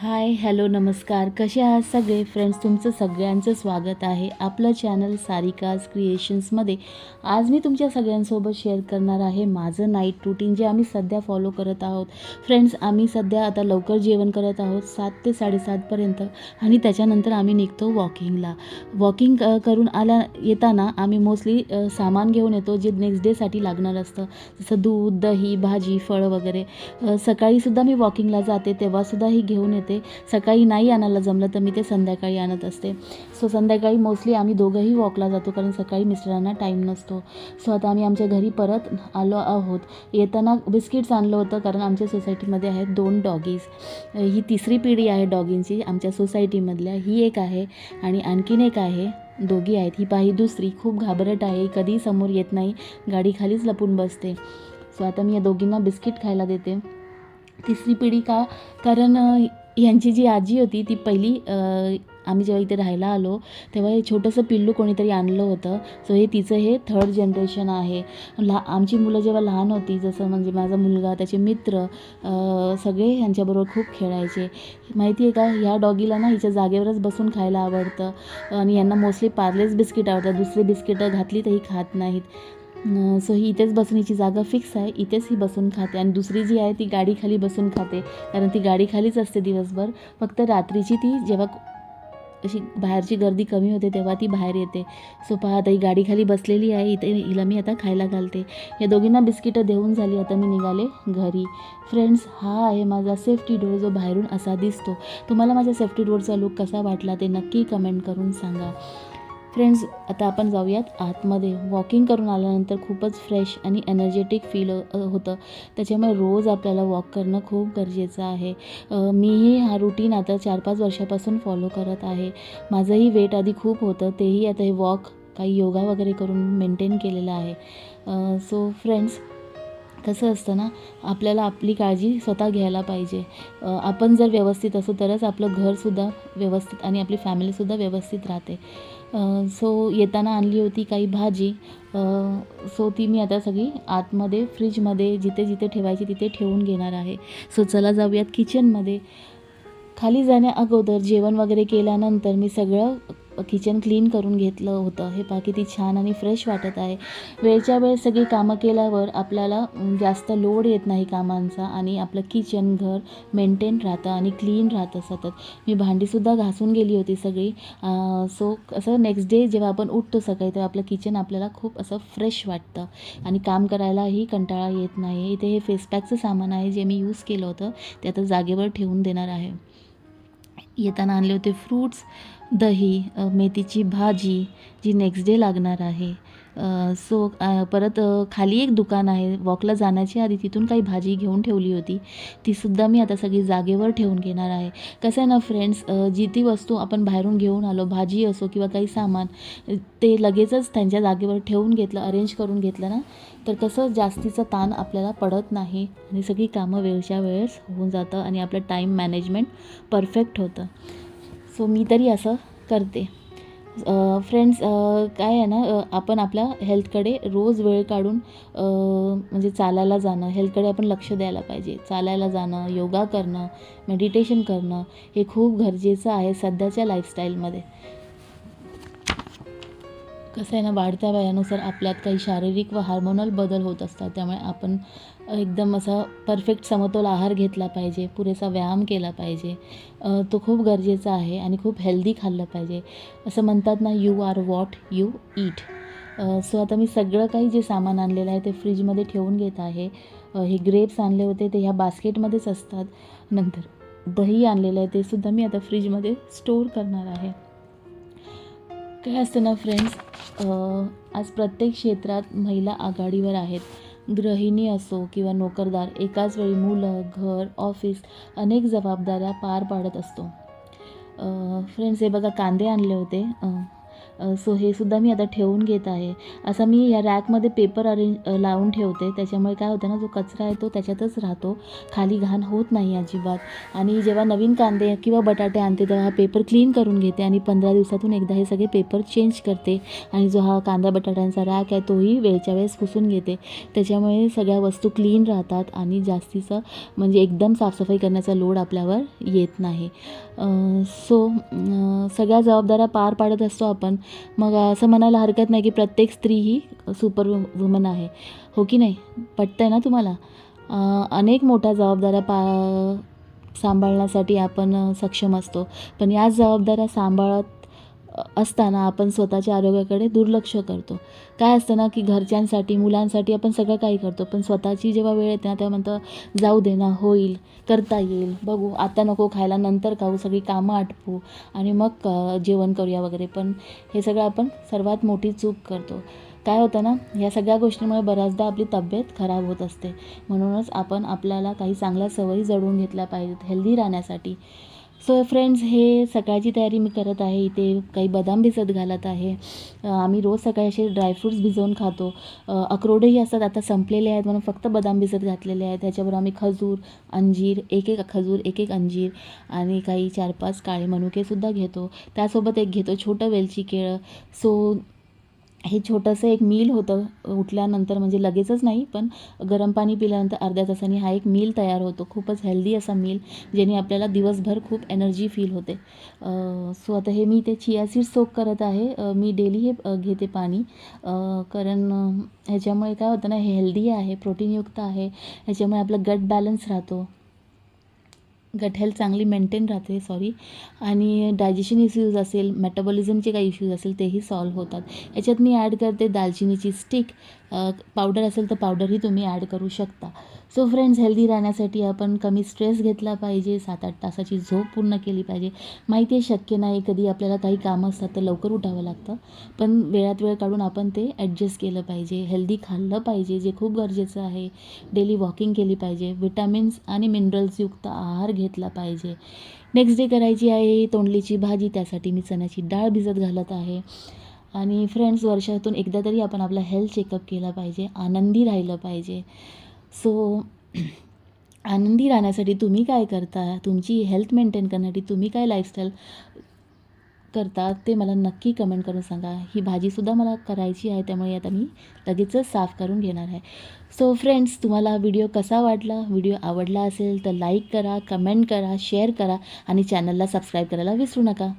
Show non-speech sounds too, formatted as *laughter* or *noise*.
Hi hello नमस्कार. कसे आहात सगळे? फ्रेंड्स तुमचं सगळ्यांचं स्वागत आहे आपलं चॅनल सारिकाज क्रिएशन्समध्ये. आज मी तुमच्या सगळ्यांसोबत शेअर करणार आहे माझं नाईट रुटीन जे आम्ही सध्या फॉलो करत आहोत. फ्रेंड्स आम्ही सध्या आता लवकर जेवण करत आहोत सात ते साडेसातपर्यंत आणि त्याच्यानंतर आम्ही निघतो वॉकिंगला वॉकिंग करून आल्या येताना आम्ही मोस्टली सामान घेऊन येतो जे नेक्स्ट डेसाठी लागणार असतं. जसं दूध दही भाजी फळं वगैरे. सकाळीसुद्धा मी वॉकिंगला जाते तेव्हासुद्धा ही घेऊन येतो. सकाळी नाही आणायला जमलं तर मी ते संध्याकाळी आणत असते. सो संध्याकाळी मोस्टली आम्ही दोघंही वॉकला जातो कारण सकाळी मिस्टरांना टाईम नसतो. सो आता आम्ही आमच्या घरी परत आलो आहोत. येताना बिस्किट्स आणलं होतं कारण आमच्या सोसायटीमध्ये आहेत दोन डॉगीज ही तिसरी पिढी आहे डॉगींची आमच्या सोसायटीमधल्या ही एक आहे आणि आणखीन एक आहे दोघी आहेत. ही पाही दुसरी. खूप घाबरट आहे. कधी समोर येत नाही. गाडी खालीच लपून बसते. सो आता मी या दोघींना बिस्किट खायला देते. तिसरी पिढी का? कारण यांची जी आजी होती ती पहिली आम्ही जेव्हा इथे राहायला आलो तेव्हा हे छोटंसं पिल्लू कोणीतरी आणलं होतं. सो हे तिचं हे थर्ड जनरेशन आहे. ला आमची मुलं जेव्हा लहान होती जसं म्हणजे माझा मुलगा त्याचे मित्र सगळे ह्यांच्याबरोबर खूप खेळायचे. माहिती आहे का ह्या डॉगीला ना हिच्या जागेवरच बसून खायला आवडतं. आणि यांना मोस्टली पार्लेच बिस्किट आवडतात. दुसरी बिस्किटं घातली तर ही खात नाहीत. सो ही इथेच बसण्याची जागा फिक्स आहे. इथेच ही बसून खाते. आणि दुसरी जी आहे ती गाडीखाली बसून खाते. कारण ती गाडी खालीच असते दिवसभर. फक्त रात्रीची ती जेव्हा अशी बाहेरची गर्दी कमी होते तेव्हा ती बाहेर येते. सो पहा आता ही गाडीखाली बसलेली आहे. इथे हिला मी आता खायला घालते. या दोघींना बिस्किटं देऊन झाली. आता मी निघाले घरी. फ्रेंड्स हा आहे माझा सेफ्टी डोर जो बाहेरून असा दिसतो. तुम्हाला माझ्या सेफ्टी डोरचा लुक कसा वाटला ते नक्की कमेंट करून सांगा. फ्रेंड्स आता आपण जाऊयात आतमध्ये. वॉकिंग करून आल्यानंतर खूपच फ्रेश आणि एनर्जेटिक फील होतं. त्याच्यामुळे रोज आपल्याला वॉक करणं खूप गरजेचं आहे. मीही हा रुटीन आता चार पाच वर्षापासून फॉलो करत आहे. माझंही वेट आधी खूप होतं. तेही आता हे वॉक काही योगा वगैरे करून मेंटेन केलेलं आहे. सो फ्रेंड्स कसं असतं ना आपल्याला आपली काळजी स्वतः घ्यायला पाहिजे. आपण जर व्यवस्थित असू तरच आपलं घरसुद्धा व्यवस्थित आणि आपली फॅमिलीसुद्धा व्यवस्थित राहते. सो येताना आणली होती काही भाजी. सो ती मी आता सगळी आतमध्ये फ्रीजमध्ये जिथे जिथे ठेवायची तिथे ठेवून घेणार आहे. सो चला जाऊयात किचनमध्ये खाली जाण्या अगोदर जेवण वगैरे केल्यानंतर मी सगळं किचन क्लीन करून घेतलं होतं. हे पहा किती छान आणि फ्रेश वाटत आहे. वेळच्या वेळ सगळी कामं केल्यावर आपल्याला जास्त लोड येत नाही कामांचा आणि आपलं किचन घर मेंटेन राहतं आणि क्लीन राहतं सतत. मी भांडीसुद्धा घासून गेली होती सगळी. सो असं नेक्स्ट डे जेव्हा आपण उठतो सकाळी तेव्हा आपलं किचन आपल्याला खूप असं फ्रेश वाटतं. आणि काम करायलाही कंटाळा येत नाही. इथे हे फेसपॅकचं सामान आहे जे मी यूज केलं होतं. ते आता जागेवर ठेवून देणार आहे. येताना आणले होते फ्रूट्स दही मेथीची भाजी जी नेक्स्ट डे लागणार आहे. सो परत खाली एक दुकान आहे. वॉकला जाण्याच्या आधी तिथून काही भाजी घेऊन ठेवली होती. तीसुद्धा मी आता सगळी जागेवर ठेवून घेणार आहे. कसं आहे ना फ्रेंड्स जी ती वस्तू आपण बाहेरून घेऊन आलो भाजी असो किंवा काही सामान ते लगेचच त्यांच्या जागेवर ठेवून घेतलं अरेंज करून घेतलं ना तर कसं जास्तीचा ताण आपल्याला पडत नाही आणि सगळी कामं वेळच्या वेळेस होऊन जातं आणि आपलं टाईम मॅनेजमेंट परफेक्ट होतं. सो मी तरी असं करते. फ्रेंड्स काय आहे ना आपण आपल्या हेल्थकडे रोज वेळ काढून म्हणजे चालायला जाणं हेल्थकडे आपण लक्ष द्यायला पाहिजे. चालायला जाणं योगा करणं मेडिटेशन करणं हे खूप गरजेचं आहे सध्याच्या लाईफस्टाईलमध्ये कसं आहे ना वाढत्या वयानुसार आपल्यात काही शारीरिक व हार्मोनल बदल होत असतात. त्यामुळे आपण एकदम असा परफेक्ट समतोल आहार घेतला पाहिजे पुरेसा व्यायाम केला पाहिजे. तो खूप गरजेचा आहे आणि खूप हेल्दी खाल्लं पाहिजे. असं म्हणतात ना you are what you eat so आता मी सगळं काही जे सामान आणलेलं आहे ते फ्रीजमध्ये ठेवून घेत आहे. हे ग्रेप्स आणले होते ते ह्या बास्केटमध्येच असतात. नंतर दही आणलेलं आहे ते सुद्धा मी आता फ्रीजमध्ये स्टोअर करणार आहे. काय असतं ना फ्रेंड्स आज प्रत्येक क्षेत्रात महिला आघाडीवर आहेत. गृहिणी असो किंवा नोकरदार एकाच वेळी मुलं घर ऑफिस अनेक जबाबदाऱ्या पार पाडत असतो. फ्रेंड्स हे बघा कांदे आणले होते. सो हे सुद्धा मी आता ठेवून घेत आहे. असं मी या रॅकमध्ये पेपर अरेंज लावून ठेवते. त्याच्यामुळे काय होतं ना जो कचरा आहे तो त्याच्यातच राहतो. खाली घाण होत नाही अजिबात. आणि जेव्हा नवीन कांदे किंवा बटाटे आणते तेव्हा हा पेपर क्लीन करून घेते आणि पंधरा दिवसातून एकदा हे सगळे पेपर चेंज करते. आणि जो हा कांदा बटाट्यांचा रॅक आहे तोही वेळच्या वेळेस पुसून घेते. त्याच्यामुळे सगळ्या वस्तू क्लीन राहतात आणि जास्तीचं म्हणजे एकदम साफसफाई करण्याचा लोड आपल्यावर येत नाही. सो सगळ्या जबाबदाऱ्या पार पाडत असतो आपण. मग असं म्हणायला हरकत नाही की प्रत्येक स्त्री ही सुपर वुमन आहे. हो की नाही? पटतं आहे ना तुम्हाला? अनेक मोठ्या जबाबदाऱ्या पा सांभाळण्यासाठी आपण सक्षम असतो. पण याच जबाबदाऱ्या सांभाळत असताना आपण स्वतःच्या आरोग्याकडे दुर्लक्ष करतो. काय असतं ना की घरच्यांसाठी मुलांसाठी आपण सगळं काही करतो पण स्वतःची जेव्हा वेळ येते ना तेव्हा म्हणतं जाऊ दे ना होईल करता येईल बघू आता नको खायला नंतर खाऊ सगळी कामं आटपू आणि मग जेवण करूया वगैरे. पण हे सगळं आपण सर्वात मोठी चूक करतो. काय होतं ना या सगळ्या गोष्टींमुळे बऱ्याचदा आपली तब्येत खराब होत असते. म्हणूनच आपण आपल्याला काही चांगल्या सवयी जडून घेतल्या पाहिजेत हेल्दी राहण्यासाठी. सो फ्रेंड्स हे सकाळची तयारी मी करत आहे. इथे काही बदाम भिजत घालत आहे. आम्ही रोज सकाळी असे ड्रायफ्रूट्स भिजवून खातो. अक्रोडही असतात आता संपलेले आहेत म्हणून फक्त बदाम भिजत घातलेले आहेत. त्याच्यावर आम्ही खजूर अंजीर एक एक खजूर एक एक अंजीर आणि काही चार पाच काळे मनुकेसुद्धा घेतो. त्यासोबत एक घेतो छोटं वेलची केळं. सो हे छोटंसं एक मील होतं. उठल्यानंतर म्हणजे लगेचच नाही पण गरम पाणी पिल्यानंतर अर्ध्या तासाने हा एक मील तयार होतो. खूपच हेल्दी असा मील ज्याने आपल्याला दिवसभर खूप एनर्जी फील होते. सो आता हे मी ते चिया सीड्स सोक करत आहे. मी डेली हे घेते पाणी. कारण ह्याच्यामुळे काय होतं ना हे हेल्दी आहे प्रोटीनयुक्त आहे. ह्याच्यामुळे आपलं गट बॅलन्स राहतो. गट हेल्थ चांगली मेंटेन राहते सॉरी आणि डायजेशन इश्यूज असेल मेटाबॉलिझमचे काही इश्यूज असेल तेही सॉल्व होतात. याच्यात मी ॲड करते दालचिनीची स्टिक पावडर असेल तर पावडरही तुम्ही ॲड करू शकता. सो फ्रेंड्स हेल्दी राहण्यासाठी आपण कमी स्ट्रेस घेतला पाहिजे. सात आठ तासाची झोप पूर्ण केली पाहिजे. माहिती आहे शक्य नाही. कधी आपल्याला काही कामं असतात तर लवकर उठावं लागतं. पण वेळात वेळ काढून आपण ते ॲडजस्ट केलं पाहिजे. हेल्दी खाल्लं पाहिजे जे खूप गरजेचं आहे. डेली वॉकिंग केली पाहिजे. विटॅमिन्स आणि मिनरल्सयुक्त आहार घेतला पाहिजे. नेक्स्ट डे करायची आहे तोंडलीची भाजी त्यासाठी मी चण्याची डाळ भिजत घालत आहे. आणि फ्रेंड्स वर्षातून एकदा तरी आपण आपला हेल्थ चेकअप केला पाहिजे आनंदी राहिलं पाहिजे. सो *clears throat* आनंदी राहण्यासाठी तुम्ही काय करता? तुमची हेल्थ मेंटेन करण्यासाठी तुम्ही काय लाईफस्टाईल करता ते मला नक्की कमेंट करून सांगा. ही भाजीसुद्धा मला करायची आहे त्यामुळे आता मी लगेचच साफ करून घेणार आहे. सो फ्रेंड्स तुम्हाला व्हिडिओ कसा वाटला? व्हिडिओ आवडला असेल तर लाईक करा कमेंट करा शेअर करा आणि चॅनलला सबस्क्राईब करायला विसरू नका.